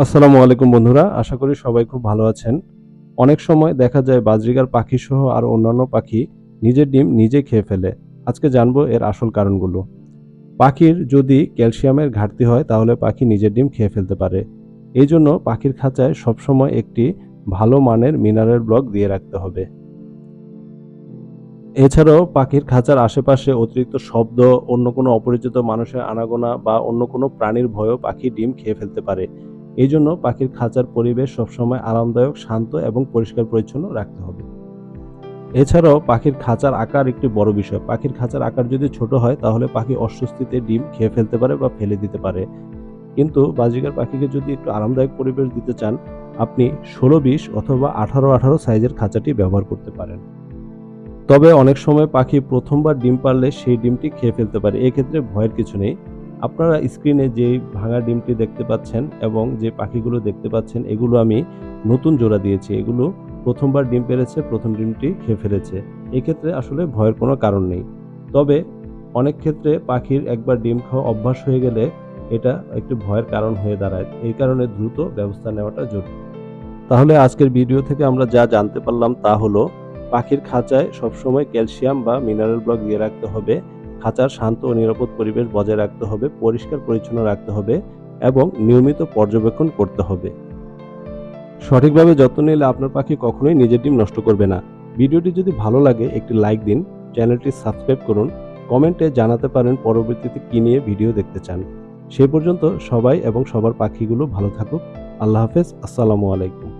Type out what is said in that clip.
আসসালামু আলাইকুম বন্ধুরা, আশা করি সবাই খুব ভালো আছেন। অনেক সময় দেখা যায় বাজরিগার পাখি সহ আর অন্যান্য পাখি নিজের ডিম নিজে খেয়ে ফেলে। আজকে জানব এর আসল কারণগুলো। পাখির যদি ক্যালসিয়ামের ঘাটতি হয়, তাহলে পাখি নিজের ডিম খেয়ে ফেলতে পারে। এই জন্য পাখির খাঁচায় সবসময় একটি ভালো মানের মিনারেল ব্লক দিয়ে রাখতে হবে। এছাড়াও পাখির খাঁচার আশেপাশে অতিরিক্ত শব্দ, অন্য কোনো অপরিচিত মানুষের আনাগোনা বা অন্য কোনো প্রাণীর ভয়ও পাখি ডিম খেয়ে ফেলতে পারে। এই জন্য পাখির খাঁচার পরিবেশ সবসময় আরামদায়ক, শান্ত এবং পরিষ্কার পরিচ্ছন্ন রাখতে হবে। এছাড়াও পাখির খাঁচার আকার একটি বড় বিষয়। পাখির খাঁচার আকার যদি ছোট হয়, তাহলে পাখি অস্বস্তিতে ডিম খেয়ে ফেলতে পারে বা ফেলে দিতে পারে। কিন্তু বাজিকার পাখিকে যদি একটু আরামদায়ক পরিবেশ দিতে চান, আপনি ষোলো, বিশ অথবা আঠারো আঠারো সাইজের খাঁচাটি ব্যবহার করতে পারেন। তবে অনেক সময় পাখি প্রথমবার ডিম পারলে সেই ডিমটি খেয়ে ফেলতে পারে। এক্ষেত্রে ভয়ের কিছু নেই। আপনারা স্ক্রিনে যে ভাঙা ডিমটি দেখতে পাচ্ছেন এবং যে পাখিগুলো দেখতে পাচ্ছেন, এগুলো আমি নতুন জোড়া দিয়েছি। এগুলো প্রথমবার ডিম পেরেছে, প্রথম ডিমটি খেয়ে ফেলেছে। এক্ষেত্রে আসলে ভয়ের কোনো কারণ নেই। তবে অনেক ক্ষেত্রে পাখির একবার ডিম খাওয়া অভ্যাস হয়ে গেলে এটা একটু ভয়ের কারণ হয়ে দাঁড়ায়। এই কারণে দ্রুত ব্যবস্থা নেওয়াটা জরুরি। তাহলে আজকের ভিডিও থেকে আমরা যা জানতে পারলাম তা হলো, পাখির খাঁচায় সবসময় ক্যালসিয়াম বা মিনারেল ব্লক দিয়ে রাখতে হবে। খাঁচার শান্ত ও নিরাপদ পরিবেশ বজায় রাখতে হবে, পরিষ্কার পরিচ্ছন্ন রাখতে হবে এবং নিয়মিত পর্যবেক্ষণ করতে হবে। সঠিকভাবে যত্ন নিলে আপনার পাখি কখনোই নিজের ডিম নষ্ট করবে না। ভিডিওটি যদি ভালো লাগে, একটি লাইক দিন, চ্যানেলটি সাবস্ক্রাইব করুন, কমেন্টে জানাতে পারেন পরবর্তীতে কী নিয়ে ভিডিও দেখতে চান। সে পর্যন্ত সবাই এবং সবার পাখিগুলো ভালো থাকুক। আল্লাহ হাফেজ, আসসালামু আলাইকুম।